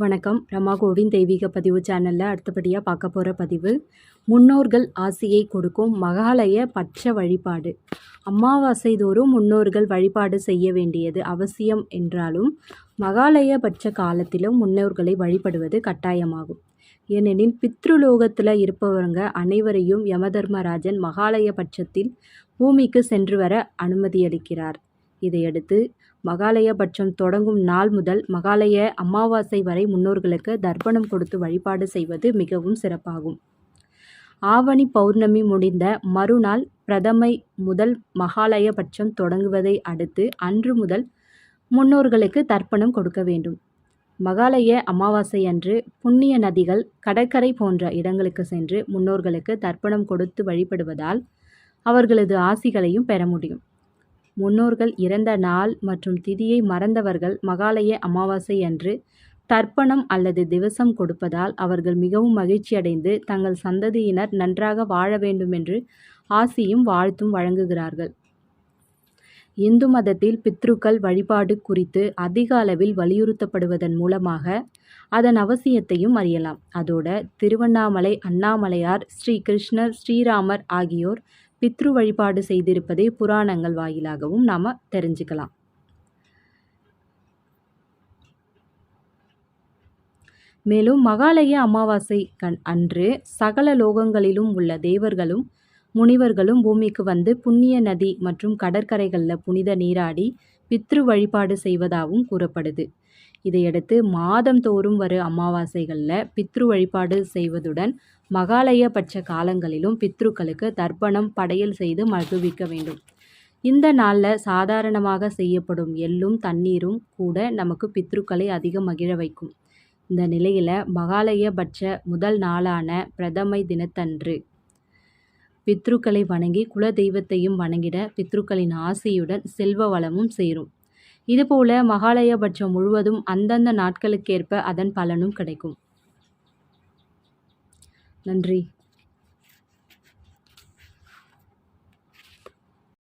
வணக்கம். ரமா கோவிந்த் தெய்வீக பதிவு சேனலில் அடுத்தபடியாக பார்க்க போகிற பதிவு முன்னோர்கள் ஆசையை கொடுக்கும் மகாலய பட்ச வழிபாடு. அமாவாசை தோறும் முன்னோர்கள் வழிபாடு செய்ய வேண்டியது அவசியம் என்றாலும் மகாலய பட்ச காலத்திலும் முன்னோர்களை வழிபடுவது கட்டாயமாகும். ஏனெனில் பித்ருலோகத்தில் இருப்பவங்க அனைவரையும் யமதர்மராஜன் மகாலய பட்சத்தில் பூமிக்கு சென்று வர அனுமதியளிக்கிறார். இதையடுத்து மகாலயபட்சம் தொடங்கும் நாள் முதல் மகாலய அமாவாசை வரை முன்னோர்களுக்கு தர்ப்பணம் கொடுத்து வழிபாடு செய்வது மிகவும் சிறப்பாகும். ஆவணி பௌர்ணமி முடிந்த மறுநாள் பிரதமை முதல் மகாலயபட்சம் தொடங்குவதை அடுத்து அன்று முதல் முன்னோர்களுக்கு தர்ப்பணம் கொடுக்க வேண்டும். மகாலய அமாவாசை அன்று புண்ணிய நதிகள் கடற்கரை போன்ற இடங்களுக்கு சென்று முன்னோர்களுக்கு தர்ப்பணம் கொடுத்து வழிபடுவதால் அவர்களது ஆசிகளையும் பெற முடியும். முன்னோர்கள் இறந்த நாள் மற்றும் திதியை மறந்தவர்கள் மகாலய அமாவாசை அன்று தர்ப்பணம் அல்லது திவசம் கொடுப்பதால் அவர்கள் மிகவும் மகிழ்ச்சியடைந்து தங்கள் சந்ததியினர் நன்றாக வாழ வேண்டுமென்று ஆசியும் வாழ்த்தும் வழங்குகிறார்கள். இந்து மதத்தில் பித்ருக்கள் வழிபாடு குறித்து அதிக அளவில் வலியுறுத்தப்படுவதன் மூலமாக அதன் அவசியத்தையும் அறியலாம். அதோட திருவண்ணாமலை அண்ணாமலையார் ஸ்ரீ கிருஷ்ணர் ஸ்ரீராமர் ஆகியோர் பித்ரு வழிபாடு செய்திருப்பதை புராணங்கள் வாயிலாகவும் நாம் தெரிஞ்சுக்கலாம். மேலும் மகாலய அமாவாசை கண் அன்று சகல லோகங்களிலும் உள்ள தேவர்களும் முனிவர்களும் பூமிக்கு வந்து புண்ணிய நதி மற்றும் கடற்கரைகளில் புனித நீராடி பித்ரு வழிபாடு செய்வதாகவும் கூறப்படுது. இதையடுத்து மாதந்தோறும் வரும் அமாவாசைகளில் பித்ரு வழிபாடு செய்வதுடன் மகாலயபட்ச காலங்களிலும் பித்ருக்களுக்கு தர்ப்பணம் படையல் செய்து மகிழ்விக்க வேண்டும். இந்த நாளில் சாதாரணமாக செய்யப்படும் எள்ளும் தண்ணீரும் கூட நமக்கு பித்ருக்களை அதிகம் மகிழ வைக்கும். இந்த நிலையில் மகாலயபட்ச முதல் நாளான பிரதமை தினத்தன்று பித்ருக்களை வணங்கி குல தெய்வத்தையும் வணங்கிட பித்ருக்களின் ஆசையுடன் செல்வ வளமும் சேரும். இதுபோல மகாலயபட்சம் முழுவதும் அந்தந்த நாட்களுக்கேற்ப அதன் பலனும் கிடைக்கும். நன்றி.